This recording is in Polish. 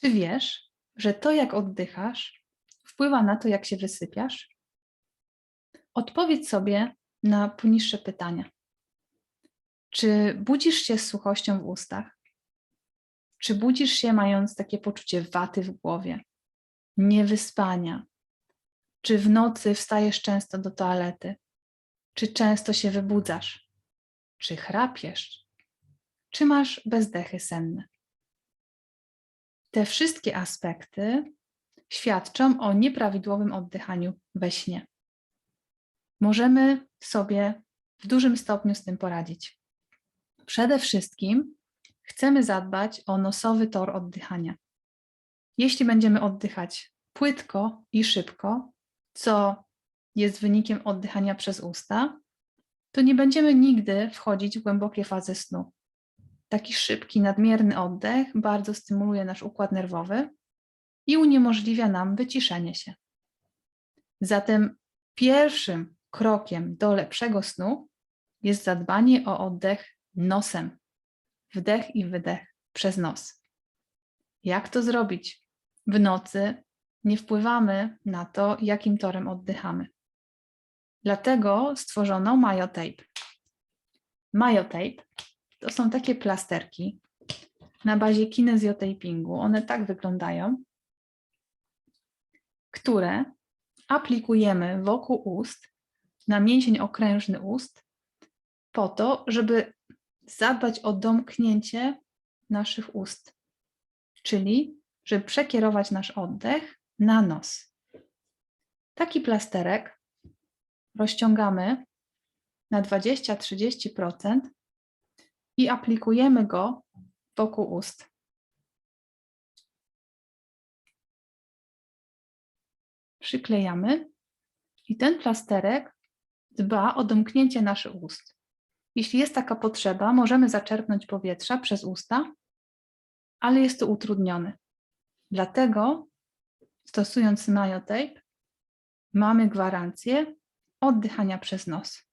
Czy wiesz, że to, jak oddychasz, wpływa na to, jak się wysypiasz? Odpowiedz sobie na poniższe pytania. Czy budzisz się z suchością w ustach? Czy budzisz się mając takie poczucie waty w głowie, niewyspania? Czy w nocy wstajesz często do toalety? Czy często się wybudzasz? Czy chrapiesz? Czy masz bezdechy senne? Te wszystkie aspekty świadczą o nieprawidłowym oddychaniu we śnie. Możemy sobie w dużym stopniu z tym poradzić. Przede wszystkim chcemy zadbać o nosowy tor oddychania. Jeśli będziemy oddychać płytko i szybko, co jest wynikiem oddychania przez usta, to nie będziemy nigdy wchodzić w głębokie fazy snu. Taki szybki, nadmierny oddech bardzo stymuluje nasz układ nerwowy i uniemożliwia nam wyciszenie się. Zatem pierwszym krokiem do lepszego snu jest zadbanie o oddech nosem. Wdech i wydech przez nos. Jak to zrobić? W nocy nie wpływamy na to, jakim torem oddychamy. Dlatego stworzono Myotape. Myotape to są takie plasterki na bazie kinezjotapingu. One tak wyglądają, które aplikujemy wokół ust na mięsień okrężny ust po to, żeby zadbać o domknięcie naszych ust, czyli żeby przekierować nasz oddech na nos. Taki plasterek rozciągamy na 20-30% i aplikujemy go wokół ust. Przyklejamy i ten plasterek dba o domknięcie naszych ust. Jeśli jest taka potrzeba, możemy zaczerpnąć powietrza przez usta, ale jest to utrudnione. Dlatego, stosując myotape, mamy gwarancję oddychania przez nos.